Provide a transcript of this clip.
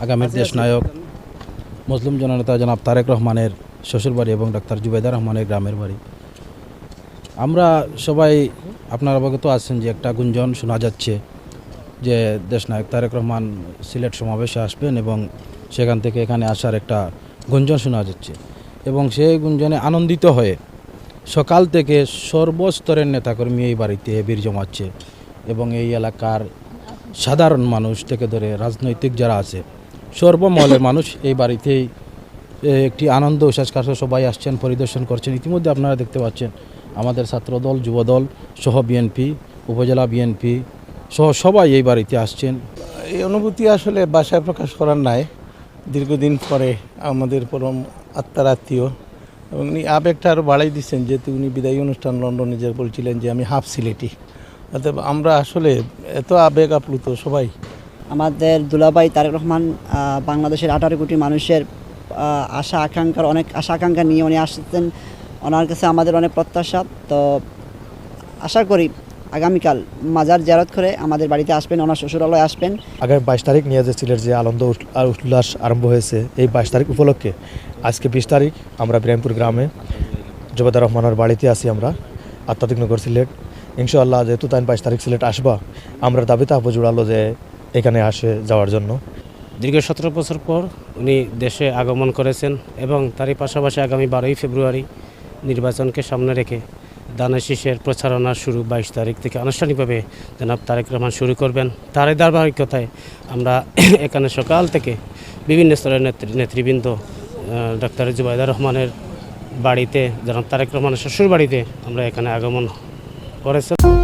আগামীর দেশ নায়ক মুসলিম জননেতা জনাব তারেক রহমানের শ্বশুরবাড়ি এবং ডাক্তার জুবেদা রহমানের গ্রামের বাড়ি। আমরা সবাই আপনার অবগত আছেন যে একটা গুঞ্জন শোনা যাচ্ছে যে দেশনায়ক তারেক রহমান সিলেট সমাবেশে আসবেন এবং সেখান থেকে এখানে আসার একটা গুঞ্জন শোনা যাচ্ছে এবং সেই গুঞ্জনে আনন্দিত হয়ে সকাল থেকে সর্বস্তরের নেতাকর্মী এই বাড়িতে বীর জমাচ্ছে এবং এই এলাকার সাধারণ মানুষ থেকে ধরে রাজনৈতিক যারা আছে সর্বমহলের মানুষ এই বাড়িতেই একটি আনন্দ উচ্ছ্বাস সবাই আসছেন, পরিদর্শন করছেন। ইতিমধ্যে আপনারা দেখতে পাচ্ছেন, আমাদের ছাত্রদল, যুবদল সহ বিএনপি উপজেলা বিএনপি সহ সবাই এই বাড়িতে আসছেন। এই অনুভূতি আসলে বাসায় প্রকাশ করার নাই। দীর্ঘদিন পরে আমাদের পরম আত্মার আত্মীয় এবং উনি আবেগটা আরও বাড়াই দিচ্ছেন, যেহেতু উনি বিদায়ী অনুষ্ঠান লন্ডনে যে বলছিলেন যে আমি হাফ সিলেটি। অতএব আমরা আসলে এত আবেগ আপ্লুত সবাই আমাদের দুলাবাই তারেক রহমান বাংলাদেশের আঠারো কোটি মানুষের আশা, আকাঙ্ক্ষার অনেক, আশা, আকাঙ্ক্ষা নিয়ে উনি আসতেন ওনার কাছে আমাদের অনেক প্রত্যাশা। তো আশা করি আগামীকাল মাজার জারত করে আমাদের বাড়িতে আসবেন, ওনার শ্বশুরালয় আসবেন। আগামী বাইশ তারিখ নিয়ে যে সিলেট যে আনন্দ উল্লাস আরম্ভ হয়েছে, এই বাইশ তারিখ উপলক্ষে আজকে বিশ তারিখ আমরা বিরামপুর গ্রামে জবেদা রহমানের বাড়িতে আছি আমরা আত্মাতিকনগর সিলেট। ইনশাআল্লাহ যেহেতু তাই বাইশ তারিখ সিলেট আসবা, আমরা দাবি তাহব জোড়ালো যে এখানে আসে যাওয়ার জন্য। দীর্ঘ সতেরো বছর পর উনি দেশে আগমন করেছেন এবং তারই পাশাপাশি আগামী বারোই ফেব্রুয়ারি নির্বাচনকে সামনে রেখে দানা শীষের প্রচারণা শুরু বাইশ তারিখ থেকে। আনুষ্ঠানিকভাবে জনাব তারেক রহমান শুরু করবেন। তারই ধারাবাহিকতায় আমরা এখানে সকাল থেকে বিভিন্ন স্তরের নেতৃ- নেতৃবৃন্দ ডাক্তার জুবাইদা রহমানের বাড়িতে, জনাব তারেক রহমানের শ্বশুর বাড়িতে আমরা এখানে আগমন করেছেন